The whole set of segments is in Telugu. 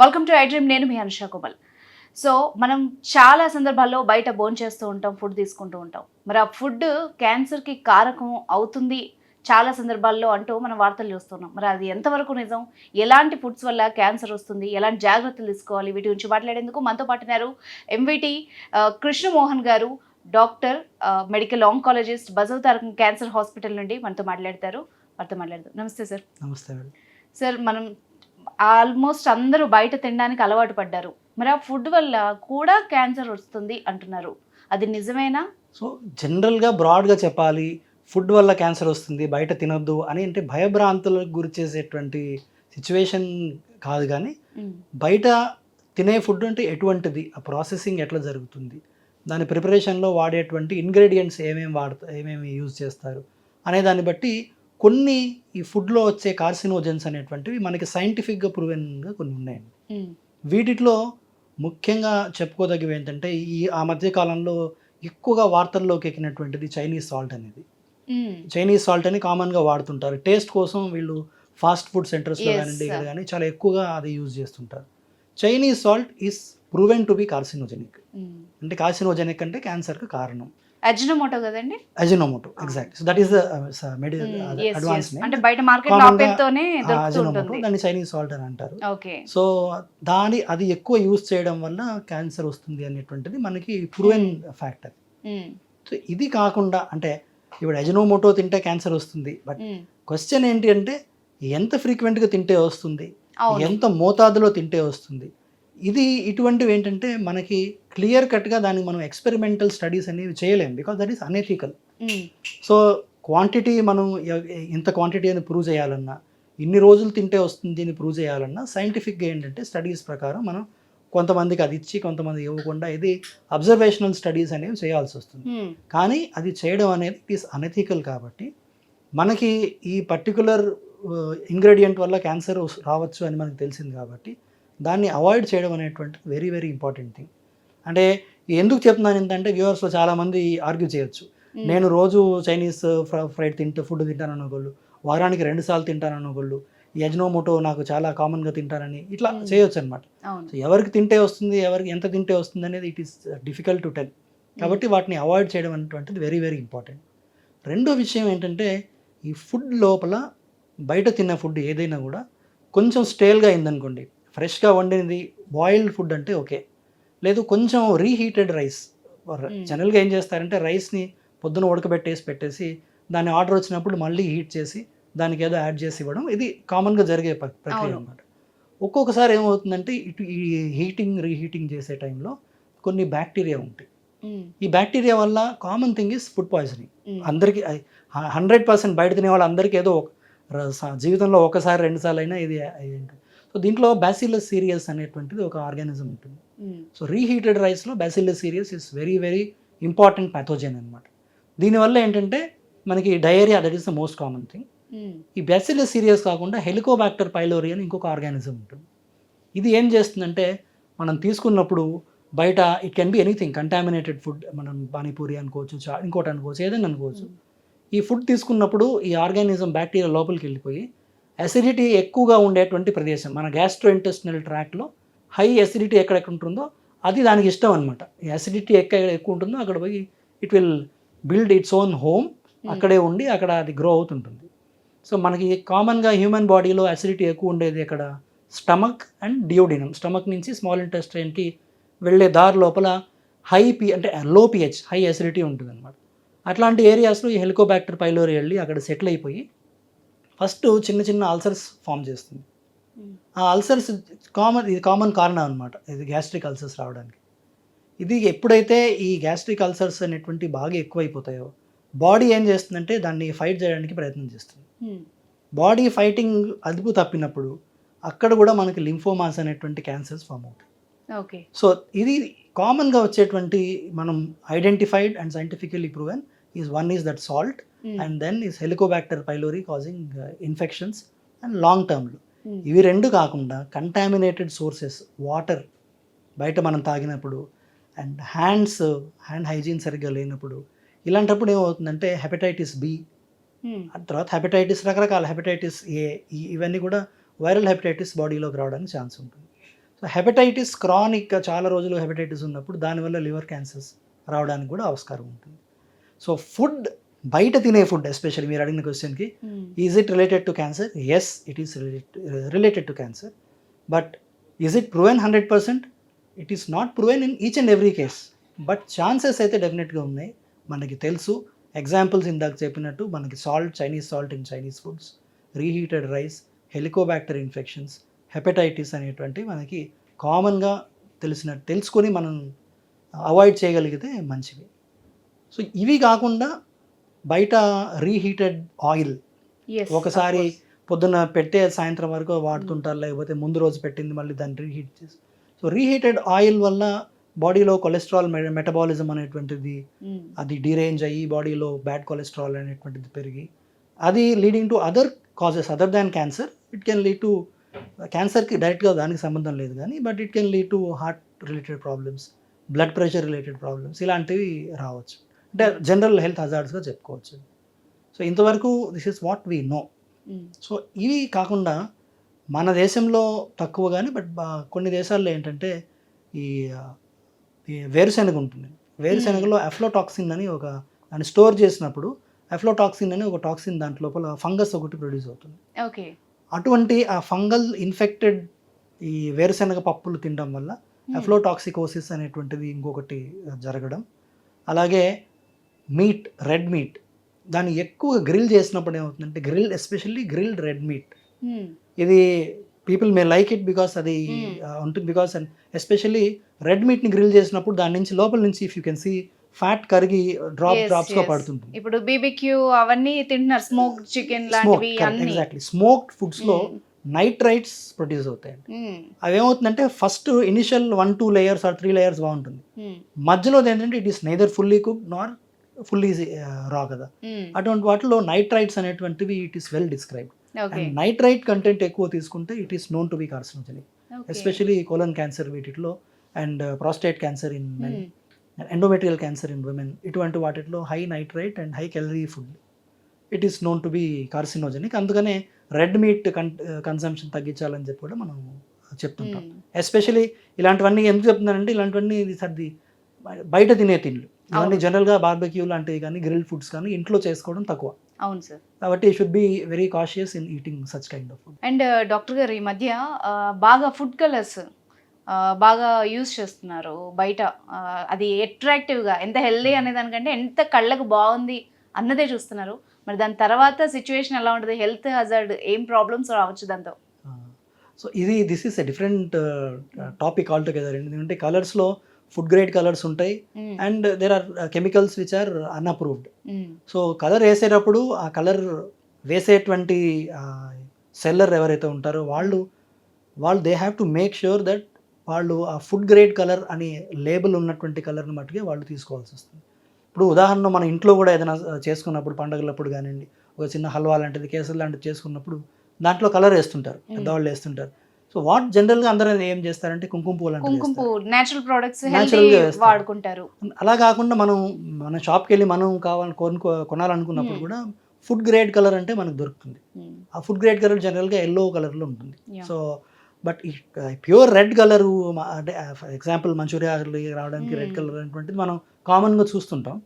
వెల్కమ్ టు ఐడ్రీమ్ నేను మీ అనుషా కోమల్. సో మనం చాలా సందర్భాల్లో బయట భోజనం చేస్తూ ఉంటాం ఫుడ్ తీసుకుంటూ ఉంటాం. మరి ఆ ఫుడ్ క్యాన్సర్కి కారకం అవుతుంది చాలా సందర్భాల్లో అంటూ మనం వార్తలు చూస్తున్నాం. మరి అది ఎంతవరకు నిజం? ఎలాంటి ఫుడ్స్ వల్ల క్యాన్సర్ వస్తుంది? ఎలాంటి జాగ్రత్తలు తీసుకోవాలి? వీటి గురించి మాట్లాడేందుకు మనతో పాటున్నారు MVT Krishnamohan garu doctor medical oncologist Basavatarakam cancer hospital నుండి మనతో మాట్లాడతారు. వారితో మాట్లాడతారు నమస్తే సార్. నమస్తే సార్ మనం ఆల్మోస్ట్ అందరూ బయట తినడానికి అలవాటు పడ్డారు. మరి ఆ ఫుడ్ వల్ల కూడా క్యాన్సర్ వస్తుంది అంటున్నారు. అది నిజమేనా? సో జనరల్గా బ్రాడ్గా చెప్పాలి ఫుడ్ వల్ల క్యాన్సర్ వస్తుంది బయట తినొద్దు అని అంటే భయభ్రాంతులకు గురి చేసేటువంటి సిచ్యువేషన్ కాదు కానీ బయట తినే ఫుడ్ అంటే ఎటువంటిది? ఆ ప్రాసెసింగ్ ఎట్లా జరుగుతుంది? దాని ప్రిపరేషన్లో వాడేటువంటి ఇంగ్రీడియంట్స్ ఏమేమి వాడతా ఏమేమి యూజ్ చేస్తారు? అనే దాన్ని బట్టి కొన్ని ఈ ఫుడ్లో వచ్చే కార్సినోజన్స్ అనేటువంటివి మనకి సైంటిఫిక్గా ప్రూవెన్గా కొన్ని ఉన్నాయండి. వీటిలో ముఖ్యంగా చెప్పుకోదగినవి ఏంటంటే ఈ ఆ మధ్య కాలంలో ఎక్కువగా వార్తల్లోకి ఎక్కినటువంటిది చైనీస్ సాల్ట్ అనేది. చైనీస్ సాల్ట్ అని కామన్గా వాడుతుంటారు. టేస్ట్ కోసం వీళ్ళు ఫాస్ట్ ఫుడ్ సెంటర్స్లో కానివ్వండి ఇక్కడ. కానీ చాలా ఎక్కువగా అది యూజ్ చేస్తుంటారు. Chinese salt is proven to be carcinogenic. అంటే కార్సినోజెనిక్ అంటే క్యాన్సర్కి కారణం. అజినోమోటో కదండి? Ajinomoto exact so that is advance. అంటే బయట మార్కెట్లో గా, ఆపిల్తోనే దొరుకుతూ అజినోమోటో ఉంటుంది. దాన్ని చైనీస్ సాల్ట్ అని అంటారు. ఓకే. సో దాని అది ఎక్కువ యూజ్ చేయడం వల్ల క్యాన్సర్ వస్తుంది అనేటువంటిది మనకి ప్రూవెన్ ఫ్యాక్టర్ సో ఇది కాకుండా అంటే ఇప్పుడు అజినోమోటో తింటే క్యాన్సర్ వస్తుంది బట్. క్వశ్చన్ ఏంటి అంటే ఎంత ఫ్రీక్వెంట్గా తింటే వస్తుంది? ఎంత మోతాదులో తింటే వస్తుంది? ఇది ఇటువంటివి ఏంటంటే మనకి క్లియర్ కట్గా దానికి మనం ఎక్స్పెరిమెంటల్ స్టడీస్ అనేవి చేయలేం because that is unethical um, so quantity మనం ఇంత క్వాంటిటీ అని ప్రూవ్ చేయాలన్నా ఇన్ని రోజులు తింటే వస్తుంది అని ప్రూవ్ చేయాలన్నా సైంటిఫిక్గా ఏంటంటే స్టడీస్ ప్రకారం మనం కొంతమందికి అది ఇచ్చి కొంతమంది ఇవ్వకుండా ఇది అబ్జర్వేషనల్ స్టడీస్ అనేవి చేయాల్సి వస్తుంది. ఉమ్, కానీ అది చేయడం అనేది ఇట్ ఈస్ అనెథికల్ కాబట్టి మనకి ఈ పర్టికులర్ ఇంగ్రీడియంట్ వల్ల క్యాన్సర్ రావచ్చు అని మనకు తెలిసింది కాబట్టి దాన్ని అవాయిడ్ చేయడం అనేటువంటి వెరీ వెరీ ఇంపార్టెంట్ థింగ్ అంటే ఎందుకు చెప్తున్నాను ఏంటంటే వ్యూవర్స్లో చాలామంది ఆర్గ్యూ చేయొచ్చు. నేను రోజు చైనీస్ ఫ్రైడ్ తింటూ ఫుడ్ తింటాను అనుకోళ్ళు వారానికి రెండు సార్లు తింటాను అనుకోళ్ళు అజినోమోటో నాకు చాలా కామన్గా తింటానని ఇట్లా. చేయొచ్చు అనమాట సో ఎవరికి తింటే వస్తుంది ఎవరికి ఎంత తింటే వస్తుంది అనేది it is difficult to tell కాబట్టి వాటిని అవాయిడ్ చేయడం అనేటువంటిది వెరీ వెరీ ఇంపార్టెంట్ రెండో విషయం ఏంటంటే ఈ ఫుడ్ లోపల బయట తిన్న ఫుడ్ ఏదైనా కూడా కొంచెం స్టేల్గా అయిందనుకోండి ఫ్రెష్గా వండినది బాయిల్డ్ ఫుడ్ అంటే ఓకే. లేదు కొంచెం రీహీటెడ్ రైస్. జనరల్గా ఏం చేస్తారంటే రైస్ని పొద్దున ఉడకబెట్టేసి పెట్టేసి దాని ఆర్డర్ వచ్చినప్పుడు మళ్ళీ హీట్ చేసి దానికి ఏదో యాడ్ చేసి ఇవ్వడం. ఇది కామన్గా జరిగే ప్ర- ప్రక్రియ. అనమాట ఒక్కొక్కసారి ఏమవుతుందంటే ఇటు ఈ హీటింగ్ రీహీటింగ్ చేసే టైంలో కొన్ని బ్యాక్టీరియా ఉంటాయి. ఈ బ్యాక్టీరియా వల్ల common thing is food poisoning. అందరికీ హండ్రెడ్ పర్సెంట్ బయట తినే వాళ్ళందరికీ ఏదో జీవితంలో ఒకసారి రెండు సార్లు అయినా ఇది సో దీంట్లో బ్యాసిలస్ సీరియస్ అనేటువంటిది ఒక ఆర్గానిజం ఉంటుంది. సో రీహీటెడ్ రైస్లో bacillus cereus is very very important pathogen అనమాట దీనివల్ల ఏంటంటే మనకి diarrhoea that is the most common thing ఈ బ్యాసిలస్ సీరియస్ కాకుండా హెలికోబాక్టర్ పైలోరి అని ఇంకొక ఆర్గానిజం ఉంటుంది. ఇది ఏం చేస్తుందంటే మనం తీసుకున్నప్పుడు బయట it can be anything contaminated food మనం పానీపూరి అనుకోవచ్చు చా ఇంకోటి అనుకోవచ్చు ఏదైనా అనుకోవచ్చు. ఈ ఫుడ్ తీసుకున్నప్పుడు ఈ ఆర్గానిజం బ్యాక్టీరియా లోపలికి వెళ్ళిపోయి అసిడిటీ ఎక్కువగా ఉండేటువంటి ప్రదేశం. మన గ్యాస్ట్రో ఇంటెస్టినల్ ట్రాక్లో హై అసిడిటీ ఎక్కడెక్కడ ఉంటుందో అది దానికి ఇష్టం అనమాట ఈ అసిడిటీ ఎక్కడ ఎక్కువ ఉంటుందో అక్కడ పోయి it will build its own home అక్కడే ఉండి అక్కడ అది గ్రో అవుతుంటుంది. సో మనకి కామన్గా హ్యూమన్ బాడీలో అసిడిటీ ఎక్కువ ఉండేది అక్కడ స్టమక్ అండ్ డియోడినం స్టమక్ నుంచి స్మాల్ ఇంటెస్టైన్కి వెళ్ళే దారి లోపల హై పి అంటే లో పిహెచ్ హై అసిడిటీ ఉంటుంది అనమాట అట్లాంటి ఏరియాస్లో ఈ హెలికోబాక్టర్ పైలోరి వెళ్ళి అక్కడ సెటిల్ అయిపోయి ఫస్ట్ చిన్న చిన్న అల్సర్స్ ఫామ్ చేస్తుంది. ఆ అల్సర్స్ కామన్ ఇది కామన్ కారణం అనమాట ఇది గ్యాస్ట్రిక్ అల్సర్స్ రావడానికి. ఇది ఎప్పుడైతే ఈ గ్యాస్ట్రిక్ అల్సర్స్ అనేటువంటి బాగా ఎక్కువైపోతాయో బాడీ ఏం చేస్తుందంటే దాన్ని ఫైట్ చేయడానికి ప్రయత్నం చేస్తుంది. బాడీ ఫైటింగ్ అదుపు తప్పినప్పుడు అక్కడ కూడా మనకి లింఫోమాస్ అనేటువంటి క్యాన్సర్స్ ఫామ్ అవుతాయి. ఓకే. సో ఇది కామన్గా వచ్చేటువంటి మనం identified and scientifically proven is one is that salt um, and then is Helicobacter pylori causing infections and long టర్మ్లో ఉమ్, ఇవి రెండు కాకుండా కంటామినేటెడ్ సోర్సెస్ వాటర్ బయట మనం తాగినప్పుడు అండ్ హ్యాండ్స్ హ్యాండ్ హైజీన్ సరిగ్గా లేనప్పుడు ఇలాంటప్పుడు ఏమవుతుందంటే హెపటైటిస్ బి ఆ తర్వాత హెపటైటిస్ రకరకాల హెపటైటిస్ ఏ ఇవన్నీ కూడా వైరల్ హెపటైటిస్ బాడీలోకి రావడానికి ఛాన్స్ ఉంటుంది. సో హెపటైటిస్ క్రానిక్గా చాలా రోజులు హెపటైటిస్ ఉన్నప్పుడు దానివల్ల లివర్ క్యాన్సర్స్ రావడానికి కూడా ఆస్కారం ఉంటుంది. సో ఫుడ్ బయట తినే ఫుడ్ ఎస్పెషల్లీ మీరు అడిగిన క్వశ్చన్కి is it related to cancer yes it is related to cancer but is it proven hundred percent it is not proven in each and every case but chances అయితే డెఫినెట్గా ఉన్నాయి. మనకి తెలుసు. ఎగ్జాంపుల్స్ ఇందాక చెప్పినట్టు మనకి salt Chinese salt in Chinese foods reheated rice Helicobacter infections hepatitis అనేటువంటి మనకి కామన్గా తెలిసిన తెలుసుకొని మనం అవాయిడ్ చేయగలిగితే మంచివి సో ఇవి కాకుండా బయట రీహీటెడ్ ఆయిల్ ఒకసారి పొద్దున్న పెట్టే సాయంత్రం వరకు వాడుతుంటారు లేకపోతే ముందు రోజు పెట్టింది మళ్ళీ దాన్ని రీహీట్ చేసి. సో రీహీటెడ్ ఆయిల్ వల్ల బాడీలో కొలెస్ట్రాల్ మెటబాలిజం అనేటువంటిది అది డీరేంజ్ అయ్యి బాడీలో బ్యాడ్ కొలెస్ట్రాల్ అనేటువంటిది పెరిగి అది leading to other causes other than cancer it can lead to క్యాన్సర్కి డైరెక్ట్గా దానికి సంబంధం లేదు కానీ but it can lead to heart related problems blood pressure related problems ఇలాంటివి రావచ్చు. అంటే జనరల్ హెల్త్ హజార్డ్స్గా చెప్పుకోవచ్చు. సో ఇంతవరకు this is what we know so ఇవి కాకుండా మన దేశంలో తక్కువ కానీ బట్ కొన్ని దేశాల్లో ఏంటంటే ఈ వేరుశెనగ ఉంటుంది. వేరుశెనగలో అఫ్లోటాక్సిన్ అని ఒక దాన్ని స్టోర్ చేసినప్పుడు అఫ్లోటాక్సిన్ అని ఒక టాక్సిన్ దాంట్ లోపల ఫంగస్ ఒకటి ప్రొడ్యూస్ అవుతుంది. ఓకే. అటువంటి ఆ ఫంగల్ ఇన్ఫెక్టెడ్ ఈ వేరుశెనగ పప్పులు తినడం వల్ల అఫ్లోటాక్సికోసిస్ అనేటువంటిది ఇంకొకటి జరగడం. అలాగే మీట్ రెడ్ మీట్ దాన్ని ఎక్కువ గ్రిల్ చేసినప్పుడు ఏమవుతుందంటే grill especially grilled red meat ఇది people may like it because అది Hmm. ఉంటుంది బికాస్ అండ్ ఎస్పెషల్లీ రెడ్ మీట్ని గ్రిల్ చేసినప్పుడు దాని నుంచి లోపల నుంచి if you can see fat కరిగి డ్రాప్ Yes, డ్రాప్స్గా yes. పడుతుంటుంది ఇప్పుడు బీబీక్యూ అవన్నీ తింటున్నారు స్మోక్ చికెన్ లాంటివి ఎగ్జాక్ట్లీ స్మోక్డ్ ఫుడ్స్లో Mm. నైట్రైట్స్ ప్రొడ్యూస్ అవుతాయి Mm. అవి ఏమవుతుందంటే first initial one two layers or three layers బాగుంటుంది. మధ్యలో ఏంటంటే it is neither fully cook nor fully raw కదా. అటువంటి వాటిలో నైట్రైట్స్ అనేటువంటివి it is well described nitrite content ఎక్కువ తీసుకుంటే it is known to be carcinogenic. Especially colon cancer వీటిలో and prostate cancer in men. Endometrial cancer in women ఇటువంటి వాటిలో high nitrite and high calorie food it is known to be carcinogenic అందుకనే రెడ్ మీట్ కన్ కన్సంప్షన్ తగ్గించాలని చెప్పి కూడా మనం చెప్తుంటాం. ఎస్పెషలీ ఇలాంటివన్నీ ఎందుకు చెప్తున్నానంటే ఇలాంటివన్నీ సర్ది బయట తినే తిండ్లు. ఇవన్నీ. జనరల్గా బార్బెక్యూ లాంటివి కానీ గ్రిల్ ఫుడ్స్ కానీ ఇంట్లో చేసుకోవడం తక్కువ. అవును సార్. కాబట్టి should be very cautious in eating such kind of food and doctor గారు ఈ మధ్య ఆ, బాగా ఫుడ్ కలర్స్ బాగా యూజ్ చేస్తున్నారు బయట. అది అట్రాక్టివ్గా ఎంత హెల్దీ అనే దానికంటే ఎంత కళ్ళకు బాగుంది అన్నదే చూస్తున్నారు. మరి దాని తర్వాత సిచ్యువేషన్ ఎలా ఉంటుంది? హెల్త్ హజార్డ్ ఏం ప్రాబ్లమ్స్ రావచ్చు దాంతో? సో ఇది this is a different topic all together ఎందుకంటే కలర్స్లో ఫుడ్ గ్రేడ్ కలర్స్ ఉంటాయి. And there are chemicals which are unapproved. So colour వేసేటప్పుడు ఆ కలర్ వేసేటువంటి సెల్లర్ ఎవరైతే ఉంటారో వాళ్ళు వాళ్ళు they have to make sure that వాళ్ళు ఆ ఫుడ్ గ్రేడ్ కలర్ అని లేబుల్ ఉన్నటువంటి కలర్ని మట్టుకే వాళ్ళు తీసుకోవాల్సి వస్తుంది ఇప్పుడు ఉదాహరణ మన ఇంట్లో కూడా ఏదైనా చేసుకున్నప్పుడు పండుగలప్పుడు కానివ్వండి ఒక చిన్న హల్వా లాంటిది కేసరి లాంటిది చేసుకున్నప్పుడు దాంట్లో కలర్ వేస్తుంటారు. పెద్దవాళ్ళు వేస్తుంటారు సో వాట్ జనరల్గా అందరూ ఏం చేస్తారంటే కుంకుమ పువ్వు లాంటిది కుంకుమ. పువ్వు నేచురల్ ప్రొడక్ట్స్గా. వాడుకుంటారు అలా కాకుండా మనం మన షాప్కి వెళ్ళి మనం కావాలి కొనుక్కో కొనాలనుకున్నప్పుడు Hmm. కూడా ఫుడ్ గ్రేడ్ కలర్ అంటే మనకు దొరుకుతుంది Mm. ఆ ఫుడ్ గ్రేడ్ కలర్ జనరల్గా ఎల్లో కలర్లో ఉంటుంది Yeah. So but pure red colour అంటే ఫర్ ఎగ్జాంపుల్ మంచూరియా రావడానికి రెడ్ Hmm. కలర్ అనేటువంటిది మనం కామన్గా చూస్తుంటాం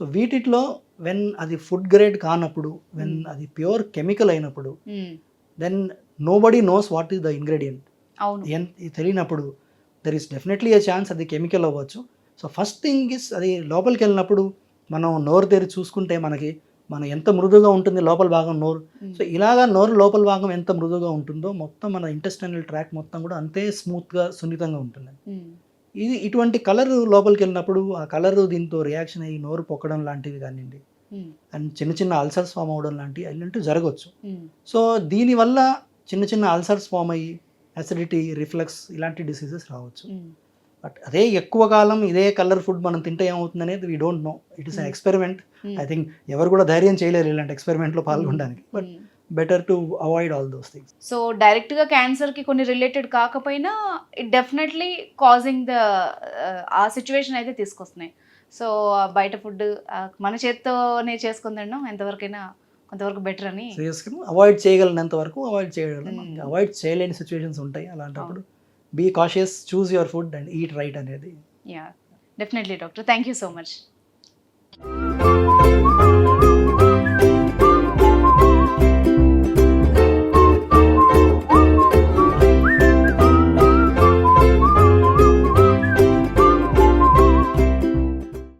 సో వీటిలో వెన్ అది ఫుడ్ గ్రేడ్ కానప్పుడు వెన్ Hmm. అది ప్యూర్ కెమికల్ అయినప్పుడు. Then nobody knows what is the ingredient తెలియనప్పుడు there is definitely a chance అది కెమికల్ అవ్వచ్చు సో ఫస్ట్ థింగ్ ఇస్ అది లోపలికి వెళ్ళినప్పుడు మనం నోరు తెరి చూసుకుంటే మనకి మనం ఎంత మృదువుగా ఉంటుంది లోపల భాగం నోరు. సో ఇలాగా నోరు లోపల భాగం ఎంత మృదువుగా ఉంటుందో మొత్తం మన ఇంటెస్టైనల్ ట్రాక్ మొత్తం కూడా అంతే స్మూత్గా సున్నితంగా ఉంటుంది. ఇది ఇటువంటి కలర్ లోపలికి వెళ్ళినప్పుడు ఆ కలర్ దీంతో రియాక్షన్ అయ్యి నోరు పొక్కడం లాంటివి కానివ్వండి. అండ్ చిన్న చిన్న అల్సర్స్ ఫామ్ అవ్వడం లాంటివి అలాంటివి జరగవచ్చు. సో దీనివల్ల చిన్న చిన్న అల్సర్స్ ఫామ్ అయ్యి అసిడిటీ రిఫ్లక్స్ ఇలాంటి డిసీజెస్ రావచ్చు. బట్ అదే ఎక్కువ కాలం ఇదే కలర్ ఫుడ్ మనం తింటే ఏమవుతుంది అనేది we don't know it is Hmm. Experiment. I think ఎవరు కూడా ధైర్యం చేయలేరు ఇలాంటి ఎక్స్పెరిమెంట్లో పాల్గొనడానికి but. Better to avoid all those things so డైరెక్ట్గా క్యాన్సర్కి కొన్ని రిలేటెడ్ కాకపోయినా ఇట్ డెఫినెట్లీ కాజింగ్ ద ఆ సిచ్యువేషన్ అయితే తీసుకొస్తున్నాయి సో బయట ఫుడ్ మన చేత్తోనే చేసుకుని తినడం ఎంతవరకైనా కొంతవరకు బెటర్ అని. సీరియస్గా అవాయిడ్ చేయగలిగినంత వరకు అవాయిడ్ చేయగలం. అవాయిడ్ చేయలేని సిచ్యువేషన్స్ ఉంటాయి అలాంటప్పుడు. Be cautious choose your food and eat right అనేది. Yeah definitely doctor thank you so much